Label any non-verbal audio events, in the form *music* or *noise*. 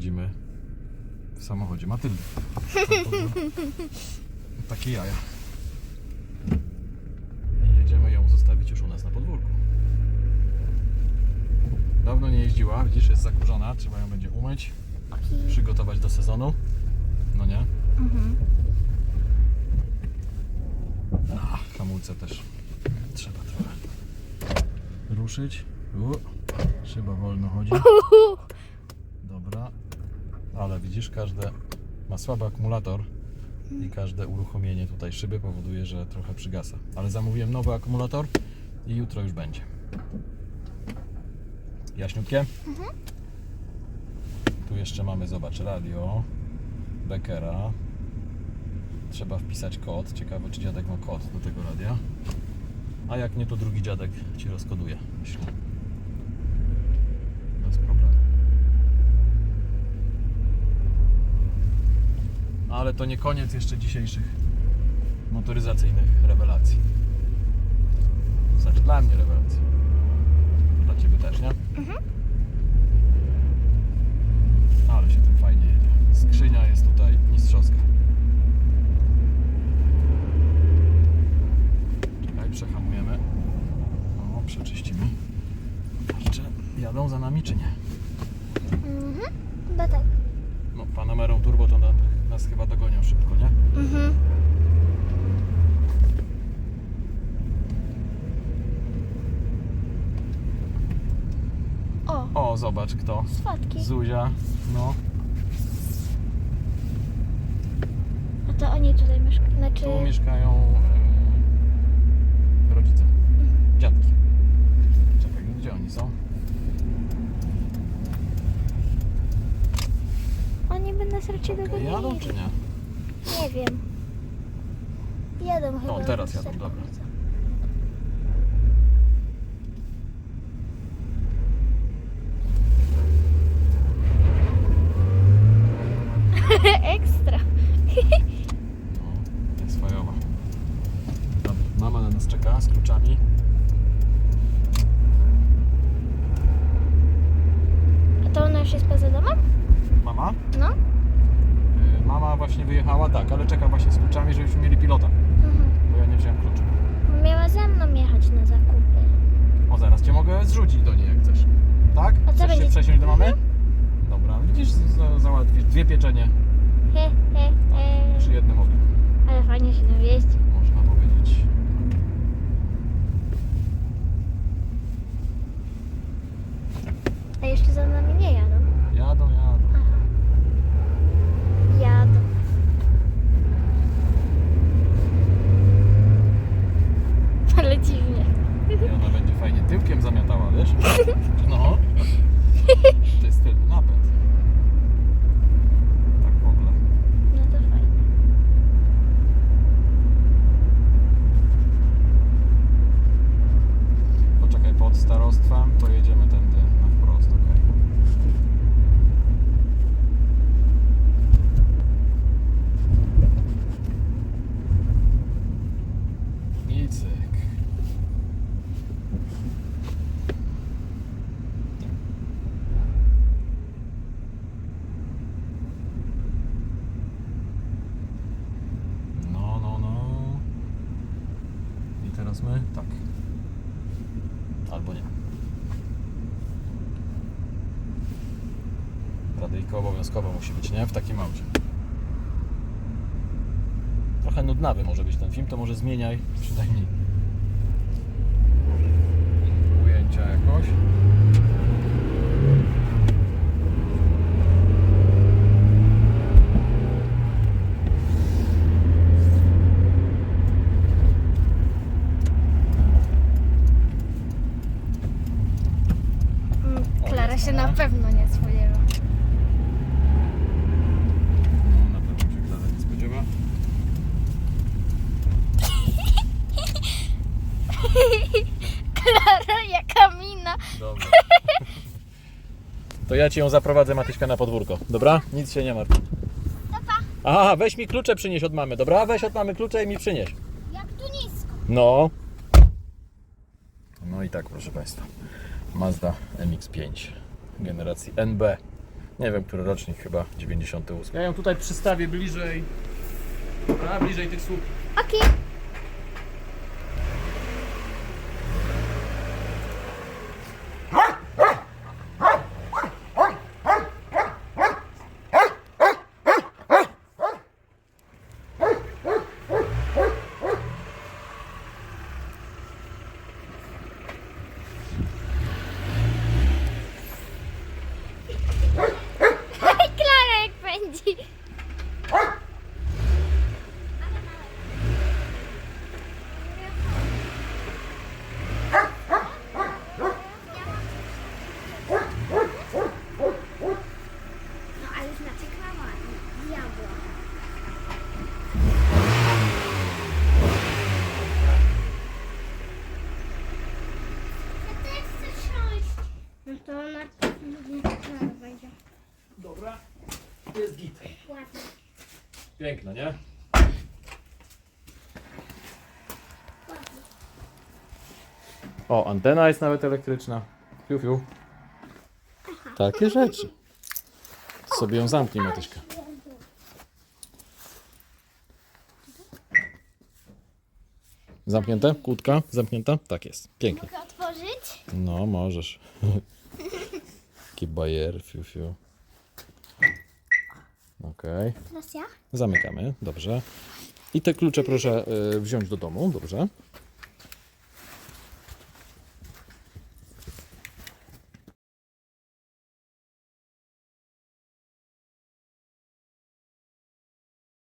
siedzimy w samochodzie Matyldy. *laughs* Takie jaja. I jedziemy ją zostawić już u nas na podwórku. Dawno nie jeździła, widzisz, jest zakurzona, trzeba ją będzie umyć, przygotować do sezonu. No nie? Mhm. A, hamulce też trzeba trochę ruszyć. U, szyba wolno chodzi. *laughs* Ale widzisz, każde ma słaby akumulator i każde uruchomienie tutaj szyby powoduje, że trochę przygasa. Ale zamówiłem nowy akumulator i jutro już będzie. Jaśniutkie? Tu jeszcze mamy, zobacz, radio Beckera. Trzeba wpisać kod. Ciekawe, czy dziadek ma kod do tego radia. A jak nie, to drugi dziadek ci rozkoduje, myślę. Ale to nie koniec jeszcze dzisiejszych motoryzacyjnych rewelacji. Znaczy dla mnie rewelacji. Dla Ciebie też, nie? Ale się tym fajnie jedzie. Skrzynia jest tutaj mistrzowska. Czekaj, przehamujemy. O, przeczyścimy. Jeszcze jadą za nami czy nie? Mhm. Chyba tak. No, Panamerą Turbo to nam, nas chyba dogonią szybko, nie? Mhm. O, O, zobacz kto. swatki. Zuzia. No, A to oni tutaj mieszkają. Znaczy... tu mieszkają Nas raczej dogonili. Jadą czy nie? Nie wiem. Jadą chyba. O, teraz jadą, dobra. Ekstra. No, jest fajowa. Dobra, mama na nas czeka z kluczami. A to ona już jest poza domem? Mama? No. Y, Mama właśnie wyjechała, tak, ale czeka właśnie z kluczami, żebyśmy mieli pilota, Mhm. bo ja nie wziąłem kluczy. Miała ze mną jechać na zakupy. O, zaraz cię mogę zrzucić do niej, jak chcesz. Tak? A co Chcesz się będzie- przesiąść do mamy? Dobra, widzisz, za, załatwisz dwie pieczenie He, he, he. przy jednym ogniu, Ale fajnie się tam jeździ. można powiedzieć. A jeszcze za nami nie jadą. Jadą, jadą. Jadą. Ale dziwnie. I ona będzie fajnie tyłkiem zamiatała, wiesz? No. To jest tylny napęd. Tak w ogóle. No to fajnie. Poczekaj, pod starostwem pojedziemy tędy na wprost, okej. I cyk. No, no, no. I teraz my? Tak. Albo nie. Radyjko obowiązkowo musi być, nie? W takim aucie. Trochę nudnawy może być ten film, to może zmieniaj przynajmniej ujęcia jakoś. Jest się na pewno nie spodziewa. No, na pewno się Klara nie spodziewa. *laughs* Klara, jaka mina. Dobra. To ja ci ją zaprowadzę, Matyśka, na podwórko. Dobra? Nic się nie martw. Aha, weź mi klucze przynieś od mamy, dobra? Weź od mamy klucze i mi przynieś. Jak tu nisko. No. No i tak, proszę Państwa. Mazda MX-5 generacji NB Nie wiem, który rocznik, chyba 98. Ja ją tutaj przystawię bliżej. A, bliżej tych słup. Okej. Klarek pędzi. No ale znaczy krama, diabła. Ja też chcę siąść. No to na będzie. Dobra, jest git. Ładnie. Piękne, nie? O, antena jest nawet elektryczna. Fiu, fiu. Takie rzeczy. Sobie ją zamknij, Matyśka. Zamknięte? Kłódka? Zamknięta? Tak jest. Pięknie. Mogę otworzyć? No, możesz. *laughs* Taki bajer, fiu, fiu. Okej. Teraz ja? Zamykamy, dobrze. I te klucze proszę y, wziąć do domu, dobrze?